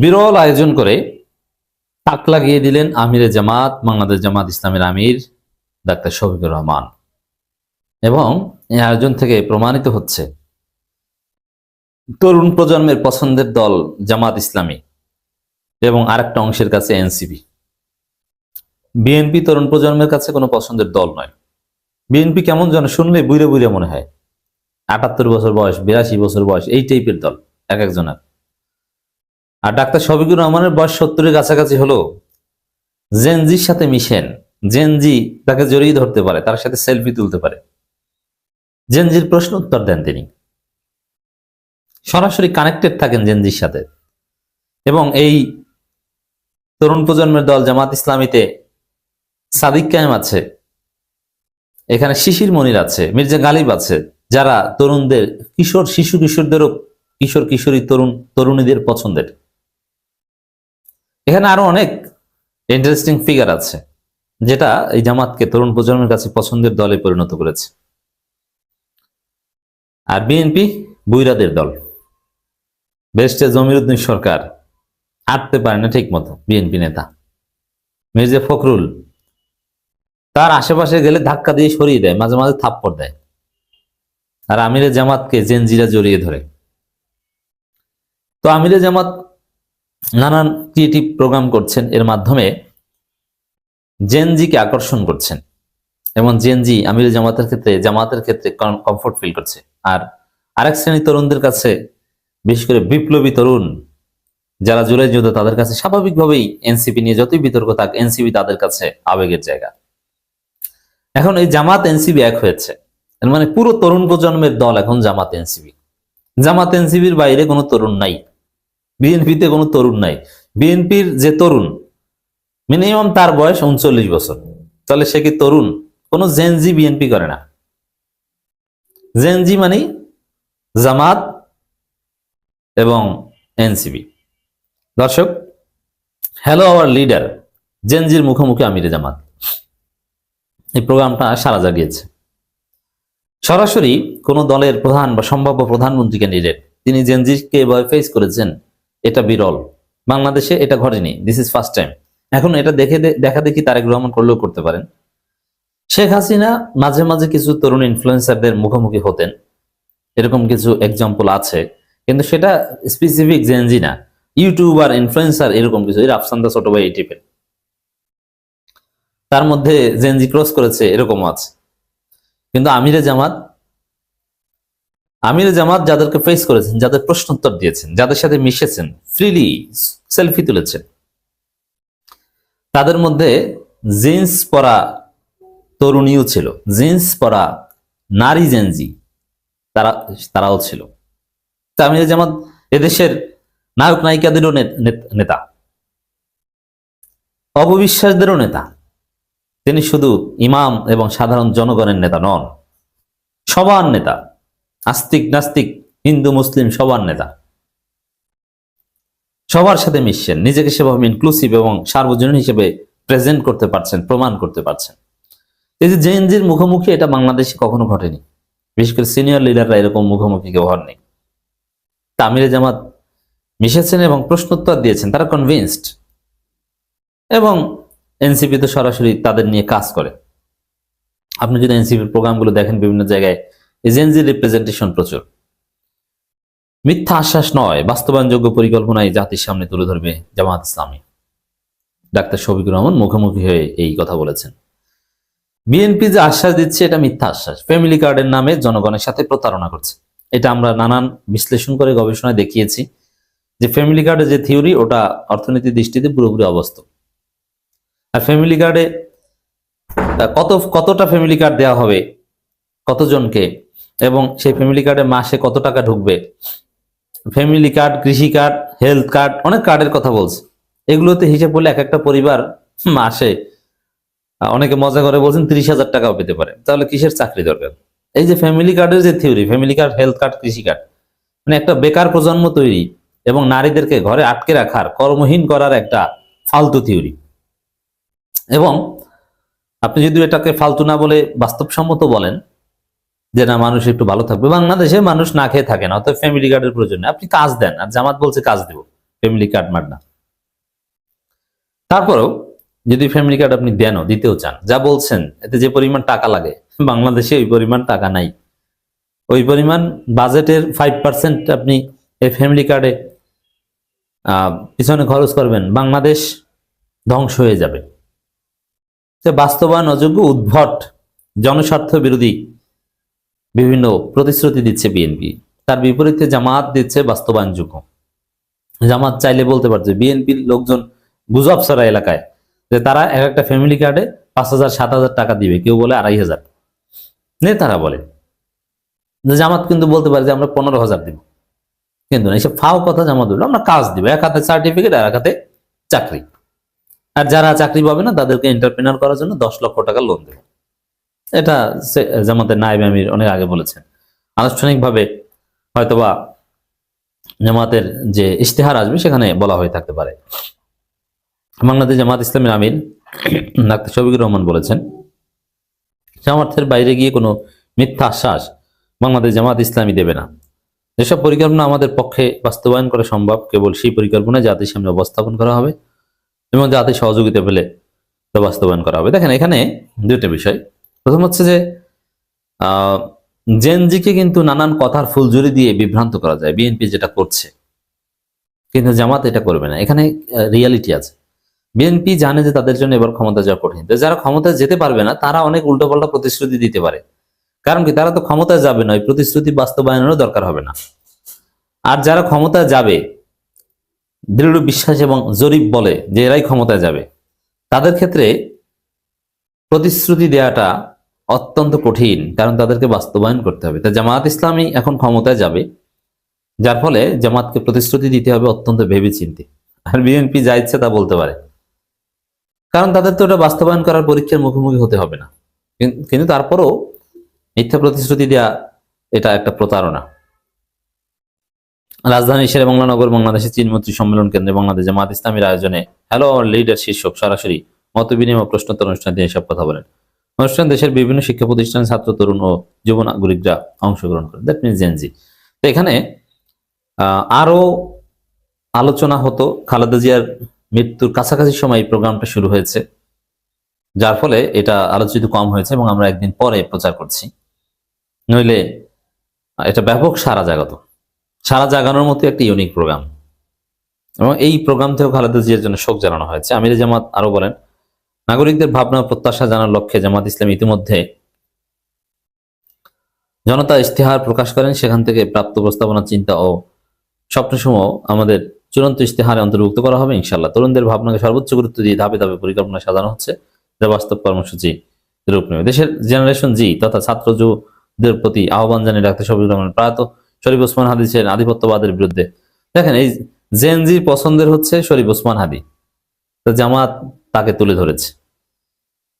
বিরল আয়োজন করে তাক লাগিয়ে দিলেন আমিরে জামাত, বাংলাদেশ জামাত ইসলামের আমির ডাক্তার শফিকুর রহমান। এবং এই আয়োজন থেকে প্রমাণিত হচ্ছে, তরুণ প্রজন্মের পছন্দের দল জামাত ইসলামী এবং আরেকটা অংশের কাছে এনসিপি। বিএনপি তরুণ প্রজন্মের কাছে কোনো পছন্দের দল নয়। বিএনপি কেমন যেন শুনলে বুড়ে বুড়ে মনে হয়। আটাত্তর বছর বয়স, বিরাশি বছর বয়স, এই টাইপের দল, এক একজনের। আর ডাক্তার শফিকুর রহমানের বয়স সত্তরের কাছাকাছি হলো। জেনজির সাথে মিশেন। জেনজি তাকে জড়িয়ে ধরতে পারে, তার সাথে সেলফি তুলতে পারে। জেনজির প্রশ্ন উত্তর দেন তিনি। সরাসরি কানেক্টেড থাকেন জেনজির সাথে। এবং এই তরুণ প্রজন্মের দল জামাত ইসলামীতে সাদিক কায়েম আছে। এখানে শিশির মনির আছে, মির্জা গালিব আছে, যারা তরুণদের, কিশোর, শিশু কিশোরদেরও কিশোর কিশোরী তরুণ, তরুণীদের পছন্দের। এখানে আরও অনেক ইন্টারেস্টিং ফিগার আছে, যেটা এই জামাতকে তরুণ প্রজন্মের কাছে পছন্দের দলে পরিণত করেছে। আর বিএনপি বুইরাদের দল। বেস্টে জমিরুদ্দিন সরকার। হাঁটতে পারে না ঠিক মতো বিএনপি নেতা। মির্জা ফখরুল। তার আশেপাশে গেলে ধাক্কা দিয়ে সরিয়ে দেয়, মাঝে মাঝে থাপ্পড় দেয়। আর আমিরে জামাতকে জেনজিরা জড়িয়ে ধরে। তো আমিরে জামাত নানান ক্রিয়েটিভ প্রোগ্রাম করছেন। এর মাধ্যমে জেনজিকে আকর্ষণ করছেন। এবং জেনজি আমির জামাতের ক্ষেত্রে জামাতের ক্ষেত্রে কমফোর্ট ফিল করছে। আর আরেক শ্রেণি তরুণদের কাছে, বিশেষ করে বিপ্লবী তরুণ, যারা জুলাই যোদ্ধা তাদের কাছে স্বাভাবিকভাবেই এনসিপি নিয়ে যতই বিতর্ক থাক এনসিপি তাদের কাছে আবেগের জায়গা। এখন এই জামাত এনসিবি এক হয়েছে। মানে পুরো তরুণ প্রজন্মের দল এখন জামাত এনসিবি জামাত এনসিবির বাইরে কোনো তরুণ নাই। বিএনপিতে কোনো তরুণ নাই। বিএনপির যে তরুণ মিনিমাম তার বয়স উনচল্লিশ বছর। তাহলে সে কি তরুণ? কোনো জেনজি বিএনপি করে না। জেনজি মানে জামাত এবং এনসিবি দর্শক হ্যালো আওয়ার লিডার জেনজির মুখোমুখি আমিরে জামাত। এই প্রোগ্রামটা সারা জাগিয়েছে। সরাসরি কোন দলের প্রধান বা সম্ভাব্য প্রধানমন্ত্রী ক্যান্ডিডেট তিনি জেনজিকে এভাবে ফেস করেছেন। এটা বিরল। বাংলাদেশে এটা ঘটেনি। দিস ইজ ফার্স্ট টাইম এখন এটা দেখে দেখা দেখি তারেক রহমান করলেও করতে পারেন। শেখ হাসিনা মাঝে মাঝে কিছু তরুণ ইনফ্লুয়েন্সারদের মুখোমুখি হতেন। এরকম কিছু এক্সাম্পল আছে। কিন্তু সেটা স্পেসিফিক জেনজি না। ইউটিউবার ইনফ্লুয়েন্সার এরকম কিছু। এর আফসান্দা ছোট ভাই এই টিপের তার মধ্যে জেনজি ক্রস করেছে, এরকমও আছে। কিন্তু আমিরে জামাত আমিরে জামাত যাদেরকে ফেস করেছেন, যাদের প্রশ্নোত্তর দিয়েছেন, যাদের সাথে মিশেছেন ফ্রিলি সেলফি তুলেছেন, তাদের মধ্যে জিন্স পরা তরুণীও ছিল জিন্স পরা নারী জেনজি তারা, তারাও ছিল। আমির জামাত এদেশের নায়ক নায়িকাদেরও নেতা অপবিশ্বাসদেরও নেতা। তিনি শুধু ইমাম এবং সাধারণ জনগণের নেতা নন, সবার নেতা। আস্তিক নাস্তিক, হিন্দু, মুসলিম, সবার নেতা। সবার সাথে মিশছেন, নিজেকে সেভাবে ইনক্লুসিভ এবং সার্বজনীন হিসেবে প্রেজেন্ট করতে পারছেন, প্রমাণ করতে পারছেন। এই যে জেএনজির মুখোমুখি, এটা বাংলাদেশে কখনো ঘটেনি। বিশেষ করে সিনিয়র লিডাররা এরকম মুখোমুখি কেউ হননি। তামিরে জামাত মিশেছেন এবং প্রশ্নোত্তর দিয়েছেন, তারা কনভিনসড এবং এনসিপি তো সরাসরি তাদের নিয়ে কাজ করে। আপনি যদি এনসিপির প্রোগ্রামগুলো দেখেন বিভিন্ন জায়গায় এজেন্সি রিপ্রেজেন্টেশন প্রচুর। মিথ্যা আশ্বাস নয়, বাস্তবায়নযোগ্য পরিকল্পনায় জাতির সামনে তুলে ধরবে জামাত ইসলামী। ডাক্তার শফিকুর রহমান মুখোমুখি হয়ে এই কথা বলেছেন। বিএনপি যে আশ্বাস দিচ্ছে, এটা মিথ্যা আশ্বাস। ফ্যামিলি কার্ডের নামে জনগণের সাথে প্রতারণা করছে। এটা আমরা নানান বিশ্লেষণ করে গবেষণায় দেখিয়েছি যে ফ্যামিলি কার্ডের যে থিওরি ওটা অর্থনীতির দৃষ্টিতে পুরোপুরি অবাস্তব। আর ফ্যামিলি কার্ডে কত, কতটা ফ্যামিলি কার্ড দেওয়া হবে কতজনকে? এবং সেই ফ্যামিলি কার্ডে মাসে কত টাকা ঢুকবে? ফ্যামিলি কার্ড কৃষি কার্ড হেলথ কার্ড অনেক কার্ডের কথা বলছে। এগুলোতে হিসেব করলে এক একটা পরিবার মাসে অনেকে মজা করে বলছেন তিরিশ হাজার টাকাও পেতে পারে। তাহলে কিসের চাকরি দরকার? এই যে ফ্যামিলি কার্ডের যে theory family card health card কৃষি কার্ড মানে একটা বেকার প্রজন্ম তৈরি এবং নারীদেরকে ঘরে আটকে রাখার, কর্মহীন করার একটা ফালতু থিওরি এবং আপনি যদি এটাকে ফালতু না বলে বাস্তবসম্মত বলেন যে না, মানুষ একটু ভালো থাকবে। বাংলাদেশে মানুষ না খেয়ে থাকে না অর্থাৎ ফ্যামিলি কার্ডের প্রয়োজন নেই। আপনি কাজ দেন, আর জামাত বলছে কাজ দেব ফ্যামিলি কার্ড মার্ড না। তারপরেও যদি ফ্যামিলি কার্ড আপনি দেনও দিতেও চান, যা বলছেন, এতে যে পরিমাণ টাকা লাগে, বাংলাদেশে ওই পরিমাণ টাকা নাই। ওই পরিমাণ বাজেটের ফাইভ পার্সেন্ট আপনি এই ফ্যামিলি কার্ডে পিছনে খরচ করবেন, বাংলাদেশ ধ্বংস হয়ে যাবে। বাস্তবায়ন অযোগ্য, উদ্ভট, জনস্বার্থ বিরোধী বিভিন্ন প্রতিশ্রুতি দিচ্ছে বিএনপি। তার বিপরীতে জামাত দিচ্ছে বাস্তবায়নযোগ্য। জামাত চাইলে বলতে পারছে বিএনপির লোকজন গুজব ছড়া এলাকায়, যে তারা এক একটা ফ্যামিলি কার্ডে পাঁচ হাজার, সাত হাজার টাকা দিবে, কেউ বলে আড়াই হাজার। নেতারা বলে। জামাত কিন্তু বলতে পারে যে আমরা পনেরো হাজার দিব। কিন্তু না, এসব ফাও কথা জামাত বলল আমরা কাজ দিব, এক হাতে সার্টিফিকেট আর এক হাতে চাকরি। আর যারা চাকরি পাবে না, তাদেরকে এন্টারপ্রেনার করার জন্য দশ লক্ষ টাকা লোন দেবে। এটা জামাতের নায়েব আমির অনেক আগে বলেছেন। আনুষ্ঠানিকভাবে হয়তোবা জামাতের যে ইশতেহার আসবে সেখানে বলা হয়ে থাকতে পারে। বাংলাদেশ জামাত ইসলামের আমির ডাক্তার শফিকুর রহমান বলেছেন, সামর্থ্যের বাইরে গিয়ে কোনো মিথ্যা আশ্বাস বাংলাদেশ জামাত ইসলামী দেবে না। যেসব পরিকল্পনা আমাদের পক্ষে বাস্তবায়ন করা সম্ভব। কেবল সেই পরিকল্পনা জাতির সামনে উপস্থাপন করা হবে এবং জাতির সহযোগিতা পেলে তা বাস্তবায়ন করা হবে। দেখেন এখানে দুইটা বিষয়। প্রথম হচ্ছে যে জেনজিকে কিন্তু নানান কথার ফুলঝুরি দিয়ে বিভ্রান্ত করা যায় বিএনপি যেটা করছে। কিন্তু জামাত এটা করবে না। এখানে রিয়ালিটি আছে। বিএনপি জানে যে তাদের জন্য এবার ক্ষমতা যাওয়া কঠিন। যারা ক্ষমতায় যেতে পারবে না, তারা অনেক উল্টোপাল্টা প্রতিশ্রুতি দিতে পারে। কারণ কি? তারা তো ক্ষমতায় যাবে না, ওই প্রতিশ্রুতি বাস্তবায়নেরও দরকার হবে না। আর যারা ক্ষমতায় যাবে, দৃঢ় বিশ্বাস এবং জরিপ বলে যে এরাই ক্ষমতায় যাবে, তাদের ক্ষেত্রে প্রতিশ্রুতি দেওয়াটা অত্যন্ত কঠিন, কারণ তাদেরকে বাস্তবায়ন করতে হবে। তা জামাত ইসলামী এখন ক্ষমতায় যাবে, যার ফলে জামাতকে প্রতিশ্রুতি দিতে হবে অত্যন্ত ভেবে চিন্তে আর বিএনপি যা ইচ্ছে তা বলতে পারে। কারণ তাদের তো ওটা বাস্তবায়ন করার পরীক্ষার মুখোমুখি হতে হবে না। কিন্তু তারপরও মিথ্যা প্রতিশ্রুতি দেওয়া এটা একটা প্রতারণা। রাজধানী শেরে বাংলানগর বাংলাদেশের চীনমন্ত্রী সম্মেলন কেন্দ্রে বাংলাদেশ জামাত ইসলামীর আয়োজনে হ্যালো লিডার শীর্ষক সরাসরি মত বিনিময় ও প্রশ্নোত্তর অনুষ্ঠানে তিনি এসব কথা বলেন। অনুষ্ঠান দেশের বিভিন্ন শিক্ষা প্রতিষ্ঠানের ছাত্র তরুণ ও যুব নাগরিকরা অংশগ্রহণ করে দ্যাট মিনস জেনজি তো এখানে আহ, আরও আলোচনা হতো খালেদা জিয়ার মৃত্যুর কাছাকাছি সময় এই প্রোগ্রামটা শুরু হয়েছে যার ফলে এটা আলোচিত কম হয়েছে এবং আমরা একদিন পরে প্রচার করছি। নইলে এটা ব্যাপক সারা জাগাতো। সারা জাগানোর মতো একটি ইউনিক প্রোগ্রাম এবং এই প্রোগ্রাম থেকেও খালেদা জিয়ার জন্য শোক জানানো হয়েছে। আমির জামাত আরও বলেন নাগরিকদের ভাবনা প্রত্যাশা জানার লক্ষ্যে জামাত ইসলাম ইতিমধ্যে জনতা ইশতেহার প্রকাশ করেন। সেখান থেকে প্রাপ্ত প্রস্তাবনা চিন্তা ও স্বপ্নসমূহ আমাদের চূড়ান্ত ইশতেহারে অন্তর্ভুক্ত করা হবে ইনশাল্লাহ তরুণদের ভাবনাকে সর্বোচ্চ গুরুত্ব দিয়ে ধাপে ধাপে পরিকল্পনা সাজানো হচ্ছে। যা বাস্তব কর্মসূচি রূপ নেবে। দেশের জেনারেশন জি তথা ছাত্র যুবদের প্রতি আহ্বান জানিয়ে ডাক্তার শফিকুর রহমান প্রায়ত শরীফ ওসমান হাদিসের আধিপত্যবাদের বিরুদ্ধে। দেখেন, এই জেনজি পছন্দের হচ্ছে শরীফ ওসমান হাদি। জামাত তাকে তুলে ধরেছে।